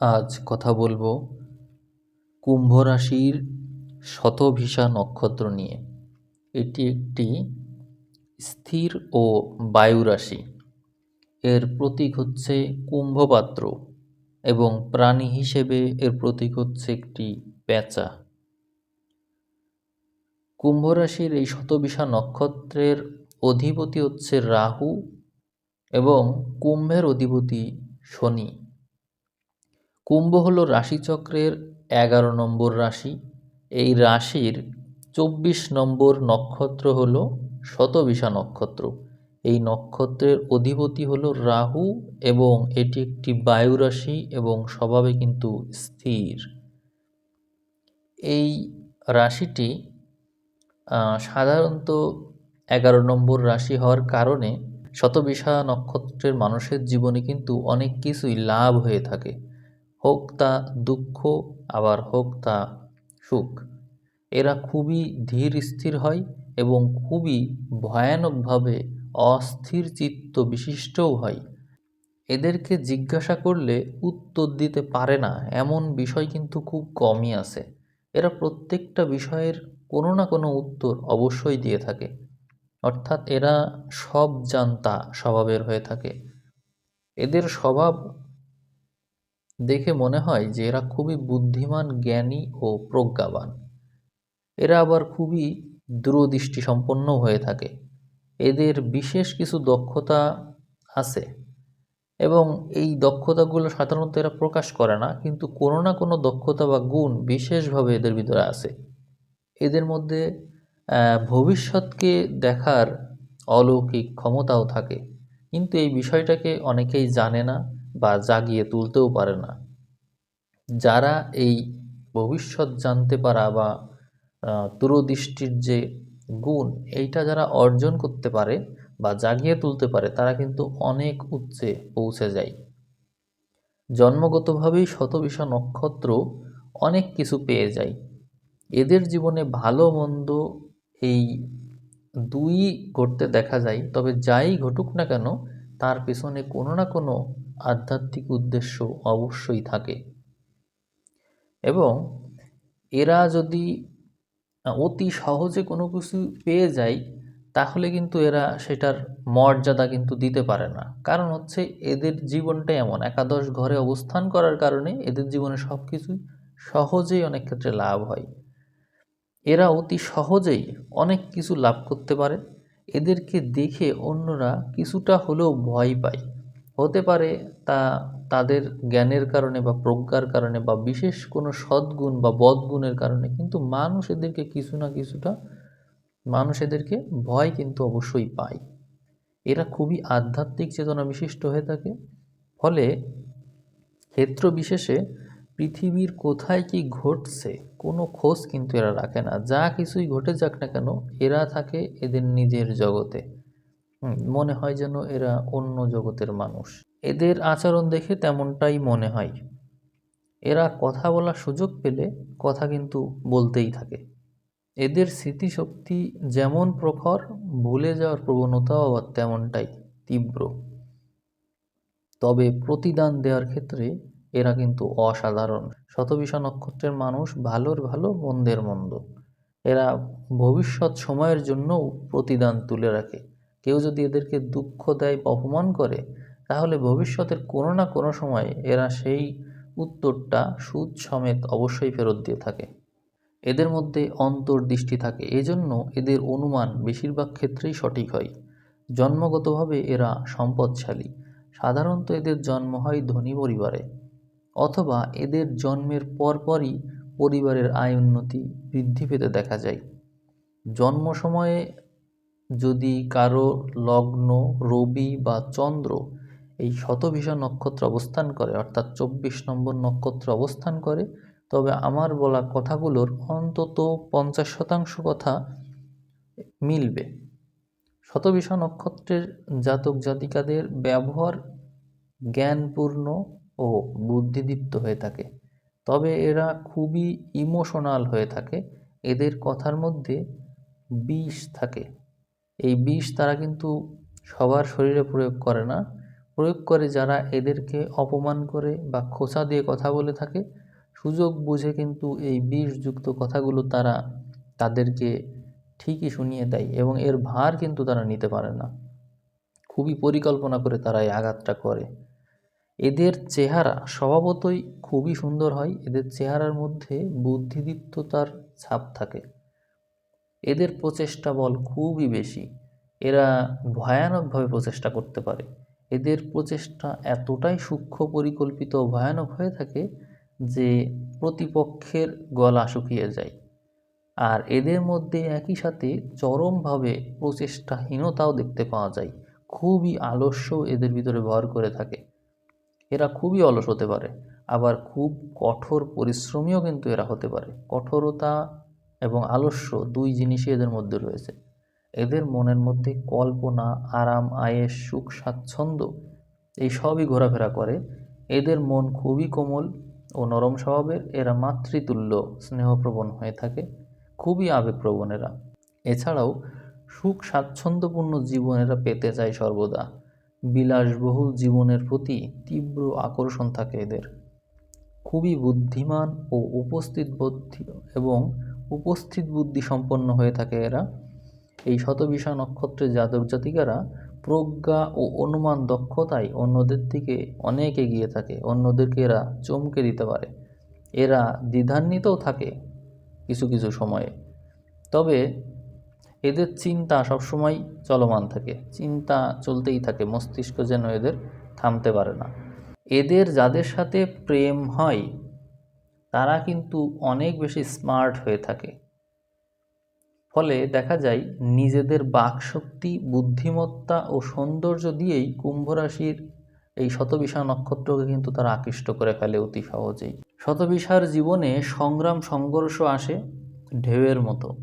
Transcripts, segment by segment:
আজ কথা বলব কুম্ভ রাশির শতভিসা নক্ষত্র নিয়ে। এটি একটি স্থির ও বায়ু রাশি এর প্রতীক হচ্ছে কুম্ভপাত্র এবং প্রাণী হিসেবে এর প্রতীক হচ্ছে একটি পেঁচা। কুম্ভ রাশির এই শতভিসা নক্ষত্রের অধিপতি হচ্ছে রাহু এবং কুম্ভের অধিপতি শনি। কুম্ভ হলো রাশিচক্রের এগারো নম্বর রাশি। এই রাশির চব্বিশ নম্বর নক্ষত্র হলো শতবিশা নক্ষত্র। এই নক্ষত্রের অধিপতি হলো রাহু এবং এটি একটি বায়ু রাশি এবং স্বভাবে কিন্তু স্থির। এই রাশিটি সাধারণত এগারো নম্বর রাশি হওয়ার কারণে শতবিশা নক্ষত্রের মানুষের জীবনে কিন্তু অনেক কিছুই লাভ হয়ে থাকে। হোক তা দুঃখ, আবার হোক তা সুখ। এরা খুবই ধীর স্থির হয় এবং খুবই ভয়ানকভাবে অস্থির চিত্ত বিশিষ্টও হয়। এদেরকে জিজ্ঞাসা করলে উত্তর দিতে পারে না, এমন বিষয় কিন্তু খুব কমই আছে। এরা প্রত্যেকটা বিষয়ের কোনো না কোনো উত্তর অবশ্যই দিয়ে থাকে। অর্থাৎ এরা সব জানতা স্বভাবের হয়ে থাকে। এদের স্বভাব দেখে মনে হয় যে এরা খুবই বুদ্ধিমান, জ্ঞানী ও প্রজ্ঞাবান। এরা আবার খুবই দূরদৃষ্টি সম্পন্ন হয়ে থাকে। এদের বিশেষ কিছু দক্ষতা আছে এবং এই দক্ষতাগুলো সাধারণত এরা প্রকাশ করে না, কিন্তু কোনো না কোনো দক্ষতা বা গুণ বিশেষভাবে এদের ভিতরে আছে। এদের মধ্যে ভবিষ্যৎকে দেখার অলৌকিক ক্ষমতাও থাকে। কিন্তু এই বিষয়টাকে অনেকেই জানে না বা জাগিয়ে তুলতেও পারে না। যারা এই ভবিষ্যৎ জানতে পারা বা দূরদৃষ্টির যে গুণ, এইটা যারা অর্জন করতে পারে বা জাগিয়ে তুলতে পারে, তারা কিন্তু অনেক উচ্চে পৌঁছে যায়। জন্মগতভাবেই শতবিশা নক্ষত্র অনেক কিছু পেয়ে যায়। এদের জীবনে ভালো মন্দ এই দুই ঘটতে দেখা যায়, তবে যাই ঘটুক না কেন, তার পেছনে কোনো না কোনো আধ্যাত্মিক উদ্দেশ্য অবশ্যই থাকে। এবং এরা যদি অতি সহজে কোনো কিছু পেয়ে যায়, তাহলে কিন্তু এরা সেটার মর্যাদা কিন্তু দিতে পারে না। কারণ হচ্ছে এদের জীবনটা এমন, একাদশ ঘরে অবস্থান করার কারণে এদের জীবনে সব কিছুই সহজেই অনেক ক্ষেত্রে লাভ হয়। এরা অতি সহজেই অনেক কিছু লাভ করতে পারে। এদেরকে দেখে অন্যরা কিছুটা হলেও ভয় পায়। হতে পারে তা তাদের জ্ঞানের কারণে বা প্রজ্ঞার কারণে বা বিশেষ কোনো সদ্গুণ বা বদগুণের কারণে, কিন্তু মানুষ এদেরকে কিছু না কিছুটা, মানুষ এদেরকে ভয় কিন্তু অবশ্যই পায়। এরা খুবই আধ্যাত্মিক চেতনা বিশিষ্ট হয়ে থাকে। ফলে ক্ষেত্র বিশেষে পৃথিবীর কোথায় কি ঘটছে, কোনো খোঁজ কিন্তু এরা রাখে না। যা কিছুই ঘটে যাক না কেন, এরা থাকে এদের নিজের জগতে। মনে হয় যেন এরা অন্য জগতের মানুষ। এদের আচরণ দেখে তেমনটাই মনে হয়। এরা কথা বলার সুযোগ পেলে কথা কিন্তু বলতেই থাকে। এদের স্মৃতিশক্তি যেমন প্রখর, ভুলে যাওয়ার প্রবণতাও আবার তেমনটাই তীব্র। তবে প্রতিদান দেওয়ার ক্ষেত্রে এরা কিন্তু অসাধারণ। শতবিশা নক্ষত্রের মানুষ ভালোর ভালো, মন্দের মন্দ। এরা ভবিষ্যৎ সময়ের জন্য প্রতিদান তুলে রাখে। কেউ যদি এদেরকে দুঃখ দেয় বা অপমান করে, তাহলে ভবিষ্যতের কোনো না কোনো সময় এরা সেই উত্তরটা সুদ সমেত অবশ্যই ফেরত দিয়ে থাকে। এদের মধ্যে অন্তর্দৃষ্টি থাকে, এজন্য এদের অনুমান বেশিরভাগ ক্ষেত্রেই সঠিক হয়। জন্মগতভাবে এরা সম্পদশালী, সাধারণত এদের জন্ম হয় ধনী পরিবারে, অথবা এদের জন্মের পরপরই পরিবারের আয় উন্নতি বৃদ্ধি পেতে দেখা যায়। জন্ম সময়ে যদি কারও লগ্ন, রবি বা চন্দ্র এই শতভিষা নক্ষত্র অবস্থান করে, অর্থাৎ চব্বিশ নম্বর নক্ষত্র অবস্থান করে, তবে আমার বলা কথাগুলোর অন্তত পঞ্চাশ শতাংশ কথা মিলবে। শতভিষা নক্ষত্রের জাতক জাতিকাদের ব্যবহার জ্ঞানপূর্ণ ও বুদ্ধিদীপ্ত হয়ে থাকে। তবে এরা খুবই ইমোশনাল হয়ে থাকে। এদের কথার মধ্যে বিষ থাকে। এই বিষ তারা কিন্তু সবার শরীরে প্রয়োগ করে না। প্রয়োগ করে যারা এদেরকে অপমান করে বা খোঁচা দিয়ে কথা বলে থাকে, সুযোগ বুঝে কিন্তু এই বিষযুক্ত কথাগুলো তারা তাদেরকে ঠিকই শুনিয়ে দেয় এবং এর ভার কিন্তু তারা নিতে পারে না। খুবই পরিকল্পনা করে তারা এই আঘাতটা করে। এদের চেহারা স্বভাবতই খুবই সুন্দর হয়, এদের চেহারার মধ্যে বুদ্ধিদীপ্ততার ছাপ থাকে। এদের প্রচেষ্টা বল খুবই বেশি। এরা ভয়ানকভাবে প্রচেষ্টা করতে পারে। এদের প্রচেষ্টা এতটাই সূক্ষ্ম, পরিকল্পিত ভয়ানক হয়ে থাকে যে প্রতিপক্ষের গলা শুকিয়ে যায়। আর এদের মধ্যে একই সাথে চরমভাবে প্রচেষ্টাহীনতাও দেখতে পাওয়া যায়। খুবই আলস্য এদের ভিতরে ভর করে থাকে। এরা খুবই অলস হতে পারে। আবার খুব কঠোর পরিশ্রমীও কিন্তু এরা হতে পারে। কঠোরতা এবং আলস্য দুই জিনিসই এদের মধ্যে রয়েছে। এদের মনের মধ্যে কল্পনা, আরাম, আয়েস, সুখ, স্বাচ্ছন্দ্য, এই সবই ঘোরাফেরা করে। এদের মন খুবই কোমল ও নরম স্বভাবের। এরা মাতৃতুল্য, স্নেহপ্রবণ হয়ে থাকে। খুবই আবেগপ্রবণ এরা। এছাড়াও সুখ, স্বাচ্ছন্দ্যপূর্ণ জীবন এরা পেতে চায় সর্বদা। বিলাসবহুল জীবনের প্রতি তীব্র আকর্ষণ থাকে এদের। খুবই বুদ্ধিমান ও উপস্থিত বুদ্ধি এবং উপস্থিত বুদ্ধি সম্পন্ন হয়ে থাকে এরা। এই শতবিশা নক্ষত্রের জাতক জাতিকারা প্রজ্ঞা ও অনুমান দক্ষতায় অন্যদের থেকে অনেক এগিয়ে থাকে, অন্যদেরকে এরা চমকে দিতে পারে। এরা দ্বিধান্বিতও থাকে কিছু কিছু সময়ে। তবে এদের চিন্তা সবসময় চলমান থাকে, চিন্তা চলতেই থাকে, মস্তিষ্ক যেন এদের থামতে পারে না। এদের যাদের সাথে প্রেম হয় তারা কিন্তু অনেক বেশি স্মার্ট হয়ে থাকে। ফলে দেখা যায় নিজেদের বাকশক্তি, বুদ্ধিমত্তা ও সৌন্দর্য দিয়েই কুম্ভ রাশির এই শতবিশা নক্ষত্রকে কিন্তু তারা আকৃষ্ট করে ফেলে অতি সহজেই। শতবিশার জীবনে সংগ্রাম সংঘর্ষ আসে ঢেউয়ের মতো।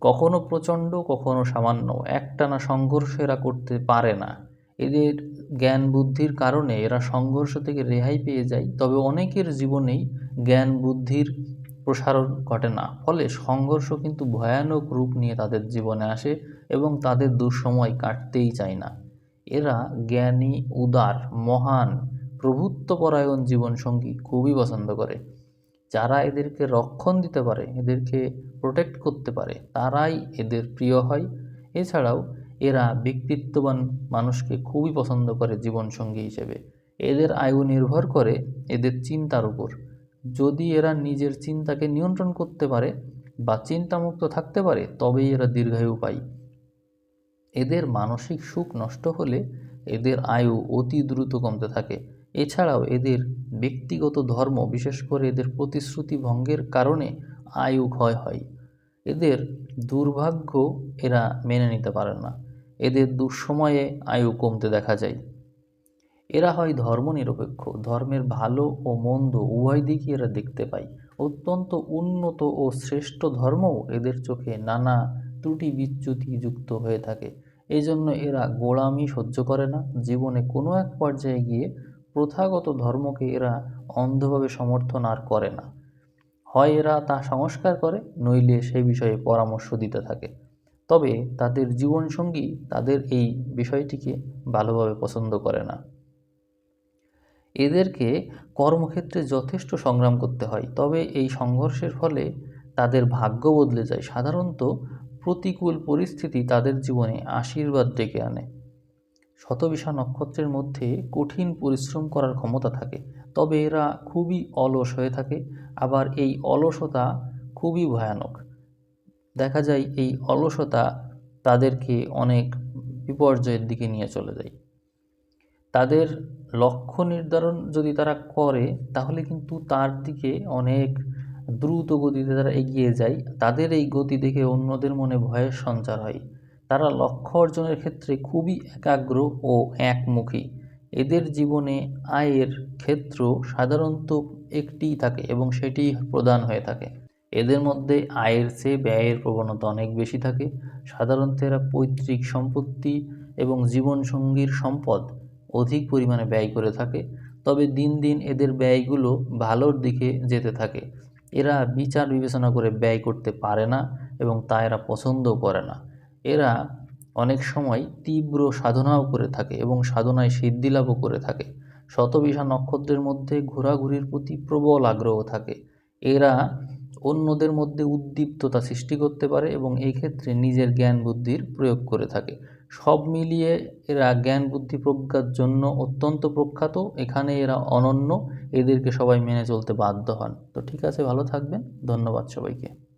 কখনো প্রচণ্ড, কখনো সামান্য। একটানা সংঘর্ষ এরা করতে পারে না। এদের জ্ঞান বুদ্ধির কারণে এরা সংঘর্ষ থেকে রেহাই পেয়ে যায়, তবে অনেকের জীবনেই জ্ঞান বুদ্ধির প্রসারণ ঘটে না। ফলে সংঘর্ষ কিন্তু ভয়ানক রূপ নিয়ে তাদের জীবনে আসে এবং তাদের দুঃসময় কাটতেই চায় না। এরা জ্ঞানী, উদার, মহান, প্রভুত্বপরায়ণ জীবনসঙ্গী খুবই পছন্দ করে। যারা এদেরকে রক্ষণ দিতে পারে, এদেরকে প্রোটেক্ট করতে পারে, তারাই এদের প্রিয় হয়। এছাড়াও এরা ব্যক্তিত্ববান মানুষকে খুবই পছন্দ করে জীবনসঙ্গী হিসেবে। এদের আয়ু নির্ভর করে এদের চিন্তার উপর। যদি এরা নিজের চিন্তাকে নিয়ন্ত্রণ করতে পারে বা চিন্তামুক্ত থাকতে পারে, তবেই এরা দীর্ঘায়ু পায় এদের মানসিক সুখ নষ্ট হলে এদের আয়ু অতি দ্রুত কমতে থাকে। এছাড়াও এদের ব্যক্তিগত ধর্ম, বিশেষ করে এদের প্রতিশ্রুতি ভঙ্গের কারণে আয়ু ক্ষয় হয়। এদের দুর্ভাগ্য এরা মেনে নিতে পারে না। এদের দুঃসময়ে আয়ু কমতে দেখা যায়। এরা হয় ধর্মনিরপেক্ষ, ধর্মের ভালো ও মন্দ উভয় দিকই এরা দেখতে পায়। অত্যন্ত উন্নত ও শ্রেষ্ঠ ধর্মও এদের চোখে নানা ত্রুটি বিচ্যুতি যুক্ত হয়ে থাকে। এই জন্য এরা গোড়ামি সহ্য করে না। জীবনে কোনো এক পর্যায়ে গিয়ে প্রথাগত ধর্মকে এরা অন্ধভাবে সমর্থন আর করে না। হয় এরা তা সংস্কার করে, নইলে সে বিষয়ে পরামর্শ দিতে থাকে। তবে তাদের জীবনসঙ্গী তাদের এই বিষয়টিকে ভালোভাবে পছন্দ করে না। এদেরকে কর্মক্ষেত্রে যথেষ্ট সংগ্রাম করতে হয়, তবে এই সংঘর্ষের ফলে তাদের ভাগ্য বদলে যায়। সাধারণত প্রতিকূল পরিস্থিতি তাদের জীবনে আশীর্বাদ ডেকে আনে। শতবিশা নক্ষত্রের মধ্যে কঠিন পরিশ্রম করার ক্ষমতা থাকে, তবে এরা খুবই অলস হয়ে থাকে। আবার এই অলসতা খুবই ভয়ানক। দেখা যায় এই অলসতা তাদেরকে অনেক বিপর্যয়ের দিকে নিয়ে চলে যায়। তাদের লক্ষ্য নির্ধারণ যদি তারা করে, তাহলে কিন্তু তার দিকে অনেক দ্রুত গতিতে তারা এগিয়ে যায়। তাদের এই গতি দেখে অন্যদের মনে ভয়ের সঞ্চার হয়। তারা লক্ষ্য অর্জনের ক্ষেত্রে খুবই একাগ্র ও একমুখী। এদের জীবনে আয়ের ক্ষেত্র সাধারণত একটিই থাকে এবং সেটি প্রদান হয়ে থাকে। এদের মধ্যে আয়ের চেয়ে ব্যয়ের প্রবণতা অনেক বেশি থাকে। সাধারণত এরা পৈতৃক সম্পত্তি এবং জীবনসঙ্গীর সম্পদ অধিক পরিমাণে ব্যয় করে থাকে, তবে দিন দিন এদের ব্যয়গুলো ভালোর দিকে যেতে থাকে। এরা বিচার বিবেচনা করে ব্যয় করতে পারে না এবং তা এরা পছন্দও করে না। এরা অনেক সময় তীব্র সাধনাও করে থাকে এবং সাধনায় সিদ্ধিলাভও করে থাকে। শতবিশা নক্ষত্রের মধ্যে ঘোরাঘুরির প্রতি প্রবল আগ্রহ থাকে। এরা অন্যদের মধ্যে উদ্দীপ্ততা সৃষ্টি করতে পারে এবং এই ক্ষেত্রে নিজের জ্ঞান বুদ্ধির প্রয়োগ করে থাকে। সব মিলিয়ে এরা জ্ঞান বুদ্ধি প্রজ্ঞার জন্য অত্যন্ত প্রখ্যাত। এখানে এরা অনন্য। এদেরকে সবাই মেনে চলতে বাধ্য হন। তো ঠিক আছে, ভালো থাকবেন। ধন্যবাদ সবাইকে।